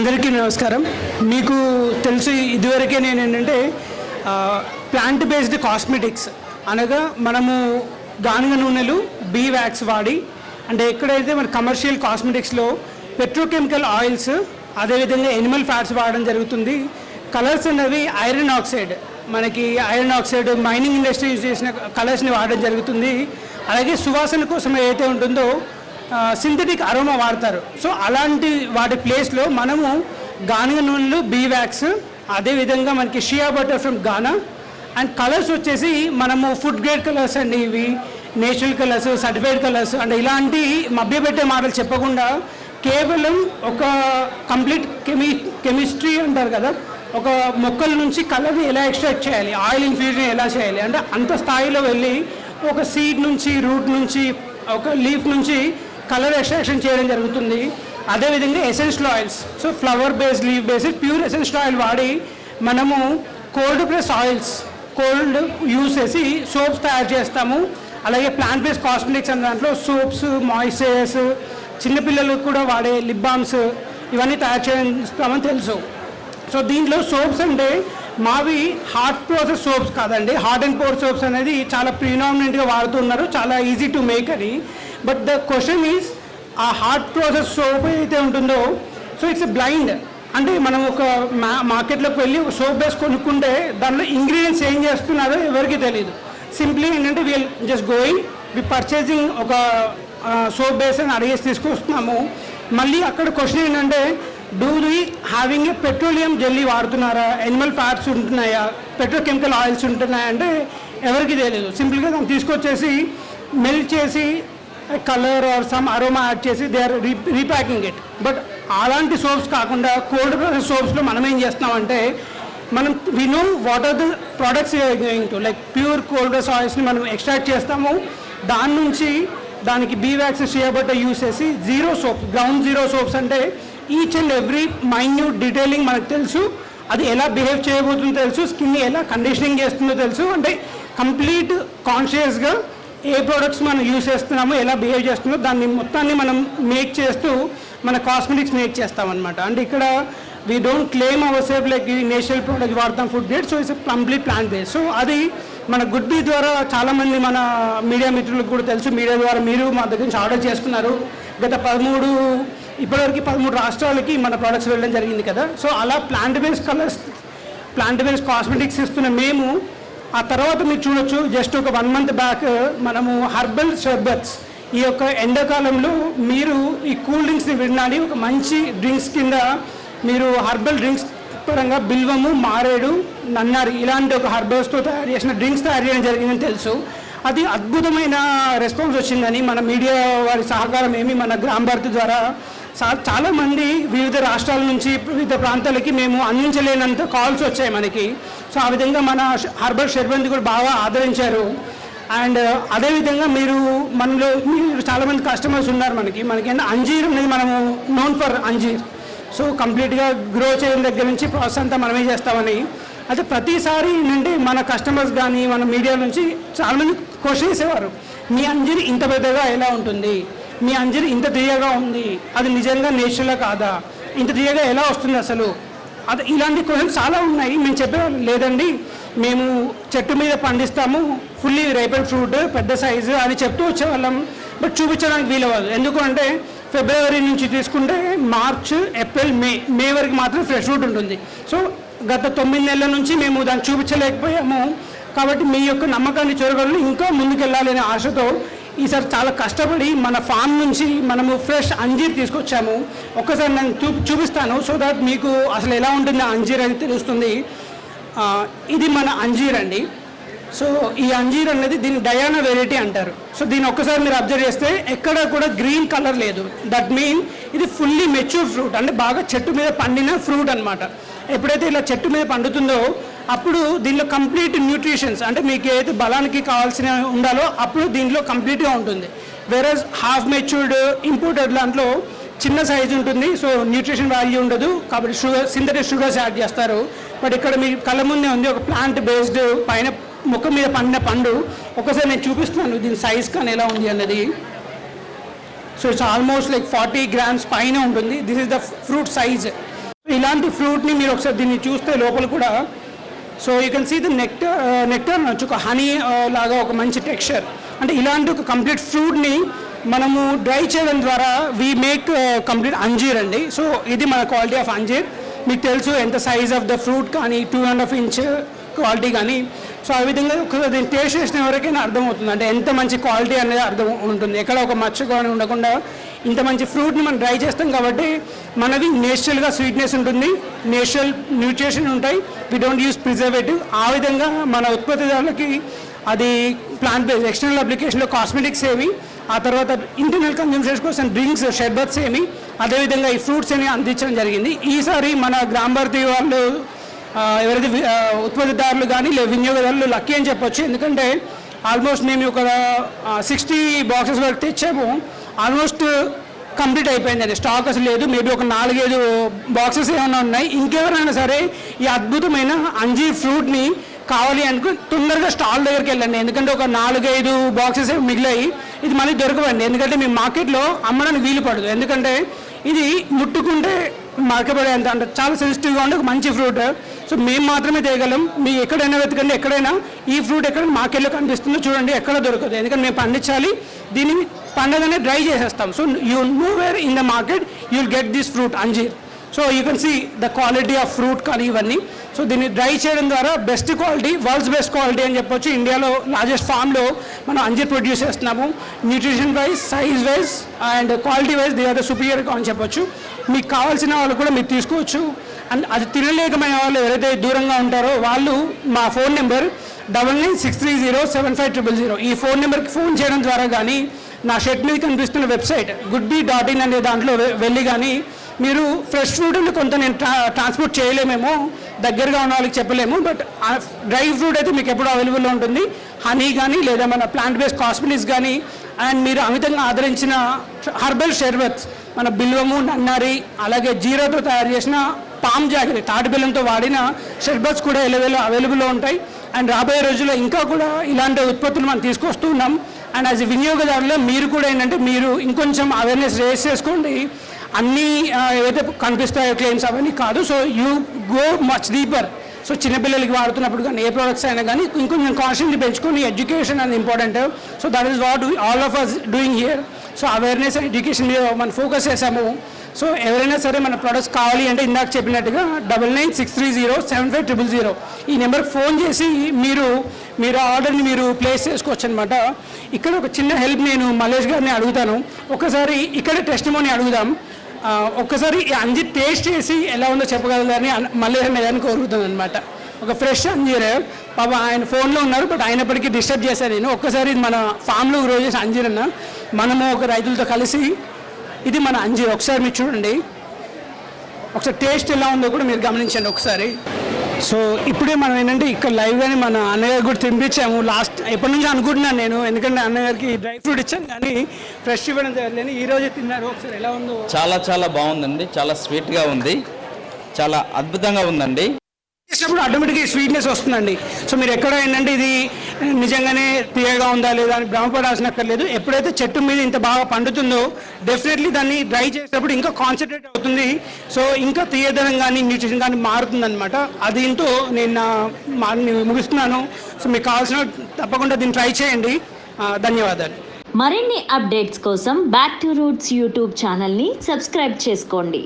అందరికీ నమస్కారం. మీకు తెలుసు ఇదివరకే నేను ఏంటంటే ప్లాంట్ బేస్డ్ కాస్మెటిక్స్ అనగా మనము గానుగ నూనెలు బీ వ్యాక్స్ వాడి అంటే ఎక్కడైతే మన కమర్షియల్ కాస్మెటిక్స్లో పెట్రోకెమికల్ ఆయిల్స్ అదేవిధంగా ఎనిమల్ ఫ్యాట్స్ వాడడం జరుగుతుంది. కలర్స్ అనేవి ఐరన్ ఆక్సైడ్ మనకి iron oxide mining industry use చేసిన కలర్స్ని వాడడం జరుగుతుంది. అలాగే సువాసన కోసం ఏదైతే ఉంటుందో సింథటిక్ అరోమా వాడతారు. సో అలాంటి వాటి ప్లేస్లో మనము గానుగ నూనెలు బీ వ్యాక్స్ అదేవిధంగా మనకి shea butter from Ghana and colours వచ్చేసి మనము ఫుడ్ గ్రేడ్ కలర్స్ అండి ఇవి natural colours certified colours and ఇలాంటి మభ్యపెట్టే మాటలు చెప్పకుండా కేవలం ఒక కంప్లీట్ కెమి కెమిస్ట్రీ అంటారు కదా ఒక మొక్కల నుంచి కలర్ని ఎలా ఎక్స్ట్రాక్ట్ చేయాలి ఆయిల్ ఇన్ఫ్యూజన్ ఎలా చేయాలి అంటే అంత స్థాయిలో వెళ్ళి ఒక సీడ్ నుంచి రూట్ నుంచి ఒక లీఫ్ నుంచి కలర్ ఎక్స్ట్రాక్షన్ చేయడం జరుగుతుంది. అదేవిధంగా essential oils so flower based leave based pure essential oil వాడి మనము cold press oils cold use చేసి సోప్స్ తయారు చేస్తాము. అలాగే ప్లాంట్ బేస్డ్ కాస్మెటిక్స్ అనే దాంట్లో సోప్స్ మాయిశ్చరైజర్స్ చిన్నపిల్లలకు కూడా వాడే లిప్ బామ్స్ ఇవన్నీ తయారు చేస్తామని తెలుసు. సో దీంట్లో సోప్స్ అంటే మావి హార్ట్ ప్రాసెస్ సోప్స్ కాదండి. హార్ట్ అండ్ పోర్ సోప్స్ అనేది చాలా ప్రీనామినెంట్గా వాడుతున్నారు చాలా ఈజీ టు మేక్ అని. బట్ ద క్వశ్చన్ ఈజ్ ఆ హార్ట్ ప్రాసెస్ సోప్ ఏదైతే ఉంటుందో సో ఇట్స్ బ్లైండ్ అంటే మనం ఒక మా మార్కెట్లోకి వెళ్ళి ఒక సోప్ బేస్ కొనుక్కుంటే దానిలో ఇంగ్రీడియంట్స్ ఏం చేస్తున్నారో ఎవరికి తెలియదు సింప్లీ ఏంటంటే we'll just going we purchasing ఒక సోప్ బేస్ అని అడిగేసి తీసుకొస్తున్నాము. మళ్ళీ అక్కడ క్వశ్చన్ ఏంటంటే do we having a petroleum jelly వాడుతున్నారా? ఎనిమల్ ఫ్యాట్స్ ఉంటున్నాయా? పెట్రోకెమికల్ ఆయిల్స్ ఉంటున్నాయా? అంటే ఎవరికి తెలియదు సింపుల్గా దాన్ని తీసుకొచ్చేసి మెల్ట్ చేసి colour or some aroma add చేసి they are re repacking it. But అలాంటి సోప్స్ కాకుండా కోల్డ్ సోప్స్లో మనం ఏం చేస్తున్నామంటే మనం we know what are the products going to. Like pure cold press ఆయిల్స్ని మనం ఎక్స్ట్రాక్ట్ చేస్తాము. దాని నుంచి దానికి bee wax shea butter use చేసి zero soap ground zero soaps అంటే each and every minute detailing మనకు తెలుసు. అది ఎలా బిహేవ్ చేయబోతుందో తెలుసు. స్కిన్ ఎలా కండిషనింగ్ చేస్తుందో తెలుసు. అంటే కంప్లీట్ కాన్షియస్గా ఏ ప్రోడక్ట్స్ మనం యూస్ చేస్తున్నామో ఎలా బిహేవ్ చేస్తుందో దాన్ని మొత్తాన్ని మనం మేక్ చేస్తూ మన కాస్మెటిక్స్ మేక్ చేస్తామన్నమాట. అంటే ఇక్కడ we don't claim our safe like natural product వాడతాం food grade so it's complete plant base so అది మన గుడ్ బీ ద్వారా చాలామంది మన మీడియా మిత్రులకు కూడా తెలుసు. మీడియా ద్వారా మీరు మా దగ్గర నుంచి ఆర్డర్ చేసుకున్నారు. గత పదమూడు ఇప్పటివరకు పదమూడు రాష్ట్రాలకి మన ప్రోడక్ట్స్ వెళ్ళడం జరిగింది కదా. సో అలా plant based colours plant based cosmetics ఇస్తున్న మేము ఆ తర్వాత మీరు చూడొచ్చు జస్ట్ ఒక వన్ మంత్ బ్యాక్ మనము హర్బల్ షర్బత్స్ ఈ యొక్క ఎండాకాలంలో మీరు ఈ కూల్ డ్రింక్స్ని వినాలి ఒక మంచి డ్రింక్స్ కింద మీరు హర్బల్ డ్రింక్స్ పరంగా బిల్వము మారేడు నన్నారి ఇలాంటి ఒక హర్బల్స్తో తయారు చేసిన డ్రింక్స్ తయారు చేయడం జరిగిందని తెలుసు. అది అద్భుతమైన రెస్పాన్స్ వచ్చిందని మన మీడియా వారి సహకారం ఏమి మన గ్రామ భారతి ద్వారా చాలామంది వివిధ రాష్ట్రాల నుంచి వివిధ ప్రాంతాలకి మేము అందించలేనంత కాల్స్ వచ్చాయి మనకి. సో ఆ విధంగా మన ష- హర్బల్ కూడా బాగా ఆదరించారు. అండ్ uh, అదేవిధంగా మీరు మనలో మీరు చాలామంది కస్టమర్స్ ఉన్నారు మనకి. మనకి అంజీర్ అనేది మనము నోన్ ఫర్ అంజీర్. సో కంప్లీట్గా గ్రో చేయడం దగ్గర నుంచి ప్రాసెస్ అంతా మనమే చేస్తామని. అయితే ప్రతిసారి ఏంటంటే మన కస్టమర్స్ కానీ మన మీడియా నుంచి చాలామంది క్వశ్చన్ చేసేవారు. మీ అంజీర్ ఇంత పెద్దగా ఎలా ఉంటుంది? మీ అంజీర్ ఇంత తీయగా ఉంది. అది నిజంగా నేచురల్ కాదా? ఇంత తీయగా ఎలా వస్తుంది అసలు? అది ఇలాంటి క్వశ్చన్స్ చాలా ఉన్నాయి. మేము చెప్పే లేదండి. మేము చెట్టు మీద పండిస్తాము. ఫుల్లీ రేపెడ్ ఫ్రూట్ పెద్ద సైజు అని చెప్తూ వచ్చేవాళ్ళం. బట్ చూపించడానికి వీలవ్వదు. ఎందుకు అంటే ఫిబ్రవరి నుంచి తీసుకుంటే మార్చ్ ఏప్రిల్ మే మే వరకు మాత్రం ఫ్రెష్ ఫ్రూట్ ఉంటుంది. సో గత తొమ్మిది నెలల నుంచి మేము దాన్ని చూపించలేకపోయాము. కాబట్టి మీ యొక్క నమ్మకాన్ని చూరగలను ఇంకా ముందుకెళ్ళాలనే ఆశతో ఈసారి చాలా కష్టపడి మన ఫామ్ నుంచి మనము ఫ్రెష్ అంజీర్ తీసుకొచ్చాము. ఒక్కసారి నేను చూ చూపిస్తాను. సో దట్ మీకు అసలు ఎలా ఉంటుంది ఆ అంజీర్ అని తెలుస్తుంది. ఇది మన అంజీర్ అండి. సో ఈ అంజీర్ అనేది దీన్ని డయానా వెరైటీ అంటారు. సో దీని ఒక్కసారి మీరు అబ్జర్వ్ చేస్తే ఎక్కడ కూడా గ్రీన్ కలర్ లేదు. దట్ మీన్ ఇది ఫుల్లీ మెచ్యూర్ ఫ్రూట్ అంటే బాగా చెట్టు మీద పండిన ఫ్రూట్ అన్నమాట. ఎప్పుడైతే ఇలా చెట్టు మీద పండుతుందో అప్పుడు దీనిలో కంప్లీట్ న్యూట్రిషన్స్ అంటే మీకు ఏదైతే బలానికి కావాల్సిన ఉండాలో అప్పుడు దీనిలో కంప్లీట్గా ఉంటుంది. వేరస్ హాఫ్ మెచ్యూర్డ్ ఇంపోర్టెడ్ దాంట్లో చిన్న సైజు ఉంటుంది సో న్యూట్రిషన్ వాల్యూ ఉండదు. కాబట్టి షుగర్ సింథటిక్ షుగర్స్ యాడ్ చేస్తారు. బట్ ఇక్కడ మీ కళ్ళ ముందే ఉంది ఒక ప్లాంట్ బేస్డ్ పైన మొక్క మీద పండిన పండు. ఒకసారి నేను చూపిస్తున్నాను దీని సైజ్ కానీ ఎలా ఉంది అన్నది. So it's almost like forty grams పైన ఉంటుంది. This is the fruit size ఇలాంటి ఫ్రూట్ని మీరు ఒకసారి దీన్ని చూస్తే లోపల కూడా so you can see the nectar nectar అనొచ్చు ఒక హనీ లాగా ఒక మంచి టెక్స్చర్ అంటే ఇలాంటి ఒక కంప్లీట్ ఫ్రూట్ని మనము డ్రై చేయడం ద్వారా వీ మేక్ కంప్లీట్ అంజీర్ అండి. సో ఇది మన క్వాలిటీ ఆఫ్ అంజీర్. మీకు తెలుసు ఎంత సైజ్ ఆఫ్ ద ఫ్రూట్ కానీ two and half inch quality కానీ. సో ఆ విధంగా ఒకసారి దీన్ని టేస్ట్ చేసిన ఎవరికైనా అర్థమవుతుంది. అంటే ఎంత మంచి క్వాలిటీ అనేది అర్థం ఉంటుంది. ఎక్కడ ఒక మచ్చ కానీ ఉండకుండా ఇంత మంచి ఫ్రూట్ని మనం డ్రై చేస్తాం కాబట్టి మనది నేచురల్గా స్వీట్నెస్ ఉంటుంది నేచురల్ న్యూట్రిషన్ ఉంటాయి. వి డోంట్ యూస్ ప్రిజర్వేటివ్ ఆ విధంగా మన ఉత్పత్తిదారులకి అది ప్లాంట్ బేస్ ఎక్స్టర్నల్ అప్లికేషన్లో కాస్మెటిక్స్ ఏమి ఆ తర్వాత ఇంటర్నల్ కన్జంప్షన్స్ కోసం డ్రింక్స్ షర్బత్స్ ఏమి అదేవిధంగా ఈ ఫ్రూట్స్ అని అందించడం జరిగింది. ఈసారి మన గ్రామ భారతి వాళ్ళు ఎవరైతే ఉత్పత్తిదారులు కానీ లేదా వినియోగదారులు లక్కీ అని చెప్పొచ్చు. ఎందుకంటే ఆల్మోస్ట్ మేము ఒక సిక్స్టీ బాక్సెస్ వరకు తెచ్చాము. ఆల్మోస్ట్ కంప్లీట్ అయిపోయిందండి స్టాక్ అసలు లేదు. మేబీ ఒక నాలుగైదు బాక్సెస్ ఏమైనా ఉన్నాయి. ఇంకెవరైనా సరే ఈ అద్భుతమైన అంజీ ఫ్రూట్ని కావాలి అనుకుని తొందరగా స్టాల్ దగ్గరికి వెళ్ళండి. ఎందుకంటే ఒక నాలుగైదు బాక్సెస్ మిగిలాయి. ఇది మళ్ళీ దొరకవండి. ఎందుకంటే మీ మార్కెట్లో అమ్మడానికి వీలు పడదు. ఎందుకంటే ఇది ముట్టుకుంటే మరకబడేంత అంటే చాలా సెన్సిటివ్గా ఉండే ఒక మంచి ఫ్రూట్. సో మేము మాత్రమే తేయగలం మీ ఎక్కడైనా వెతకండి. ఎక్కడైనా ఈ ఫ్రూట్ ఎక్కడ మార్కెట్లో కనిపిస్తుందో చూడండి. ఎక్కడ దొరకదు. ఎందుకంటే మేము పండించాలి. దీన్ని పండగానే డ్రై చేసేస్తాం. So you know where in the market you will get this fruit అంజీర్ so you can see the quality of fruit కానీ ఇవన్నీ. సో దీన్ని డ్రై చేయడం ద్వారా best quality world's best quality అని చెప్పొచ్చు. ఇండియాలో లార్జెస్ట్ ఫామ్లో మనం అంజీర్ ప్రొడ్యూస్ చేస్తున్నాము. Nutrition wise size wise and quality wise they are the superior అని చెప్పొచ్చు. మీకు కావాల్సిన వాళ్ళు కూడా మీరు తీసుకోవచ్చు. అండ్ అది తినలేకమైన వాళ్ళు ఎవరైతే దూరంగా ఉంటారో వాళ్ళు మా phone number double nine six three zero seven five triple zero. ఈ ఫోన్ నెంబర్కి ఫోన్ చేయడం ద్వారా కానీ నా షర్ట్ మీద కనిపిస్తున్న website good B dot in అనే దాంట్లో వె- వెళ్ళి కానీ మీరు ఫ్రెష్ ఫ్రూట్ని కొంత నేను ట్రా ట్రాన్స్పోర్ట్ చేయలేమేమో దగ్గరగా ఉన్న వాళ్ళకి చెప్పలేము బట్ డ్రై ఫ్రూట్ అయితే మీకు ఎప్పుడు అవైలబుల్లో ఉంటుంది. హనీ కానీ లేదా మన ప్లాంట్ బేస్డ్ కాస్మెటిక్స్ కానీ అండ్ మీరు అమితంగా ఆదరించిన హర్బల్ షర్బత్స్ మన బిల్వము నన్నారి అలాగే జీరోతో తయారు చేసిన పామ్ జాగరి తాటి బెల్లంతో వాడిన షర్బత్స్ కూడా ఎలవేలో అవైలబుల్లో ఉంటాయి. అండ్ రాబోయే రోజుల్లో ఇంకా కూడా ఇలాంటి ఉత్పత్తులు మనం తీసుకొస్తూ ఉన్నాం. అండ్ యాజ్ వినియోగదారులు మీరు కూడా ఏంటంటే మీరు ఇంకొంచెం అవేర్నెస్ రేస్ చేసుకోండి. అన్నీ ఏవైతే కనిపిస్తాయో క్లెయిమ్స్ అవన్నీ కాదు. So you go much deeper so చిన్నపిల్లలకి వాడుతున్నప్పుడు కానీ ఏ ప్రోడక్ట్స్ అయినా కానీ ఇంకొంచెం కాన్షియస్ని పెంచుకొని ఎడ్యుకేషన్ అనేది important so that is what all of us doing here so awareness education మీద మనం ఫోకస్ చేసాము. సో ఎవరైనా సరే మన ప్రొడక్ట్స్ కావాలి అంటే ఇందాక చెప్పినట్టుగా double nine six three zero seven five triple zero ఈ నెంబర్కి ఫోన్ చేసి మీరు మీరు ఆర్డర్ని మీరు ప్లేస్ చేసుకోవచ్చు అనమాట ఇక్కడ ఒక చిన్న హెల్ప్ నేను మలేష్ గారిని అడుగుతాను. ఒకసారి ఇక్కడ టెస్ట్ అడుగుదాం. ఒక్కసారి ఈ టేస్ట్ చేసి ఎలా ఉందో చెప్పగలదని అన్న- మళ్ళీ అన్నదాన్ని కోరుకుతాను అనమాట ఒక ఫ్రెష్ అంజీర్. పాప ఆయన ఫోన్లో ఉన్నారు బట్ అయినప్పటికీ డిస్టర్బ్ చేశాను నేను. ఒక్కసారి మన ఫామ్లో గ్రో చేసిన అంజీర్ అన్న మనము ఒక రైతులతో కలిసి ఇది మన అంజీర్ ఒకసారి మీరు చూడండి. ఒకసారి టేస్ట్ ఎలా ఉందో కూడా మీరు గమనించండి ఒకసారి. సో ఇప్పుడే మనం ఏంటంటే ఇక్కడ లైవ్గానే మన అన్నగారికి కూడా తినిపించాము. లాస్ట్ ఎప్పటి నుంచి అనుకుంటున్నాను నేను. ఎందుకంటే అన్నగారికి డ్రై ఫ్రూట్ ఇచ్చాను కానీ ఫ్రెష్ ఇవ్వడం జరగలేదు ఈ రోజే తిన్నారు. ఒకసారి ఎలా ఉందో చాలా చాలా బాగుందండి. చాలా స్వీట్గా ఉంది. చాలా అద్భుతంగా ఉందండి. చేసినప్పుడు ఆటోమేటిక్గా స్వీట్నెస్ వస్తుందండి. సో మీరు ఎక్కడ ఏంటంటే ఇది నిజంగానే తీయగా ఉందా లేదా అని భ్రమపడాల్సినక్కర్లేదు ఎప్పుడైతే చెట్టు మీద ఇంత బాగా పండుతుందో డెఫినెట్లీ దాన్ని డ్రై చేసేటప్పుడు ఇంకా కాన్సన్ట్రేట్ అవుతుంది. సో ఇంకా తీయదనం కానీ న్యూట్రిషన్ కానీ మారుతుంది అనమాట అది నేను నా ముగిస్తున్నాను. సో మీకు కావాల్సిన తప్పకుండా దీన్ని ట్రై చేయండి. ధన్యవాదాలు. మరిన్ని అప్డేట్స్ కోసం బ్యాక్ టు రూట్స్ యూట్యూబ్ ఛానల్ని సబ్స్క్రైబ్ చేసుకోండి.